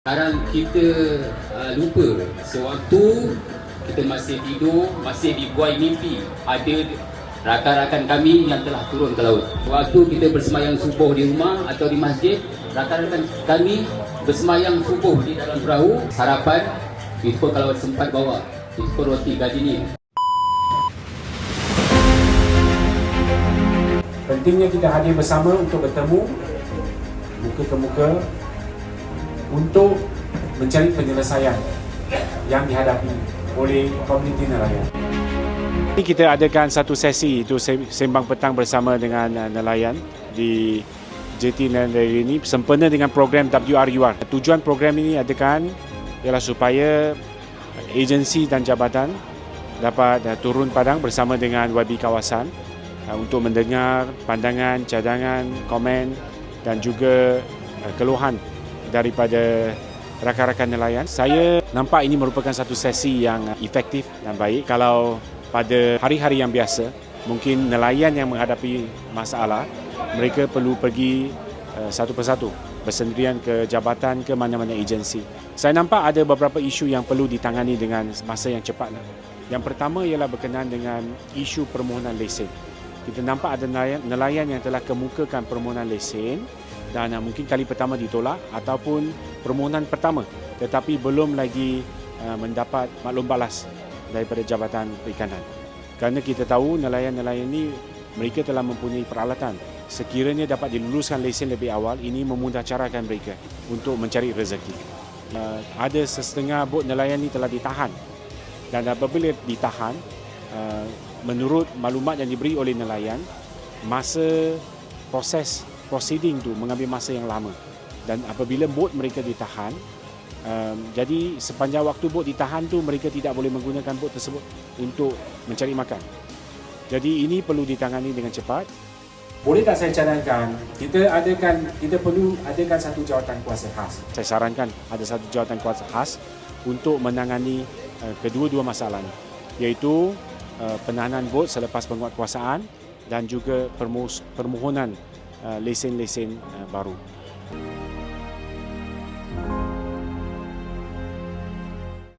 Sekarang kita uh, lupa sewaktu kita masih tidur, masih dibuai mimpi ada rakan-rakan kami yang telah turun ke laut. Waktu kita bersemayang subuh di rumah atau di masjid, rakan-rakan kami bersemayang subuh di dalam perahu. Harapan itu kalau sempat bawa itu roti gardini. Pentingnya kita hadir bersama untuk bertemu muka ke muka untuk mencari penyelesaian yang dihadapi oleh komuniti nelayan. Ini kita adakan satu sesi itu sembang petang bersama dengan uh, nelayan di JT Nelayan ini sempena dengan program WRUR. Tujuan program ini adakan ialah supaya agensi dan jabatan dapat uh, turun padang bersama dengan YB kawasan uh, untuk mendengar pandangan, cadangan, komen dan juga uh, keluhan daripada rakan-rakan nelayan. Saya nampak ini merupakan satu sesi yang efektif dan baik. Kalau pada hari-hari yang biasa, mungkin nelayan yang menghadapi masalah, mereka perlu pergi uh, satu persatu bersendirian ke jabatan ke mana-mana agensi. Saya nampak ada beberapa isu yang perlu ditangani dengan masa yang cepat. Yang pertama ialah berkenaan dengan isu permohonan lesen. Kita nampak ada nelayan, nelayan yang telah kemukakan permohonan lesen dan uh, mungkin kali pertama ditolak ataupun permohonan pertama tetapi belum lagi uh, mendapat maklum balas daripada Jabatan Perikanan. Kerana kita tahu nelayan-nelayan ini mereka telah mempunyai peralatan. Sekiranya dapat diluluskan lesen lebih awal, ini memudahcarakan mereka untuk mencari rezeki. Uh, ada setengah bot nelayan ini telah ditahan dan apabila ditahan, uh, menurut maklumat yang diberi oleh nelayan, masa proses proceeding tu mengambil masa yang lama. Dan apabila bot mereka ditahan um, jadi sepanjang waktu bot ditahan tu mereka tidak boleh menggunakan bot tersebut untuk mencari makan. Jadi ini perlu ditangani dengan cepat. Boleh tak saya cadangkan kita adakan kita perlu adakan satu jawatan kuasa khas? Saya sarankan ada satu jawatan kuasa khas untuk menangani uh, kedua-dua masalah ini iaitu uh, penahanan bot selepas penguatkuasaan dan juga permohonan lesen-lesen uh, baru.